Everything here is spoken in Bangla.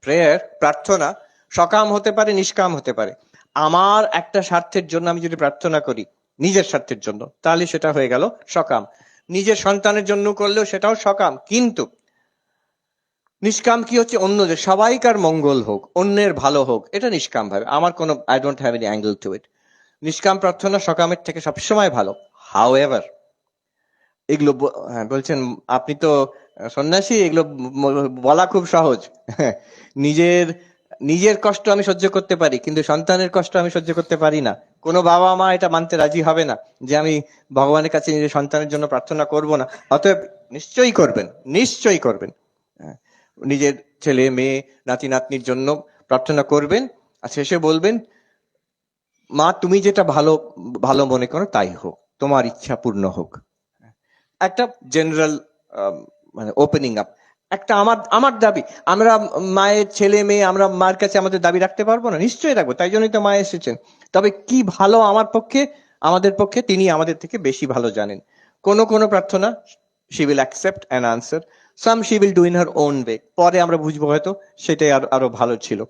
প্রেয়ার, প্রার্থনা, সকাম হতে পারে, নিষ্কাম হতে পারে। আমার একটা স্বার্থের জন্য আমি যদি প্রার্থনা করি, নিজের স্বার্থের জন্য, তাহলে সেটা হয়ে গেল সকাম। নিজের সন্তানের জন্য করলেও সেটাও সকাম, কিন্তু নিষ্কাম কি হচ্ছে? অন্যদের, সবাইকার মঙ্গল হোক, অন্যের ভালো হোক, এটা নিষ্কাম ভাবে। আমার কোনো I don't have any angle to it নিষ্কাম প্রার্থনা সকামের থেকে সবসময় ভালো। হাউ এভার এগুলো হ্যাঁ, বলছেন আপনি তো সন্ন্যাসী এগুলো বলা খুব সহজ। নিজের নিজের কষ্ট আমি সহ্য করতে পারি কিন্তু সন্তানের কষ্ট আমি সহ্য করতে পারি না। কোনো বাবা মা এটা মানতে রাজি হবে না যে আমি ভগবানের কাছে নিজের সন্তানের জন্য প্রার্থনা করব না। অতএব নিশ্চয়ই করবেন নিশ্চয়ই করবেন। হ্যাঁ, নিজের ছেলে মেয়ে নাতি নাতনির জন্য প্রার্থনা করবেন আর শেষে বলবেন মা তুমি যেটা ভালো ভালো মনে করো তাই হোক তোমার ইচ্ছা পূর্ণ হোক। একটা জেনারেল মানে ওপেনিং আপ একটা আমার আমার দাবি, আমরা মায়ের ছেলে মেয়ে, আমরা মার কাছে আমাদের দাবি রাখতে পারব না? নিশ্চয়ই রাখব, তাই জন্যই তো মা এসেছেন। তবে কি ভালো আমার পক্ষে? আমাদের পক্ষে তিনি আমাদের থেকে বেশি ভালো জানেন। কোন কোন প্রার্থনা she will accept an answer some she will do in her own way পরে আমরা বুঝব হয়তো, সেটাই আরও আরও ভালো ছিল।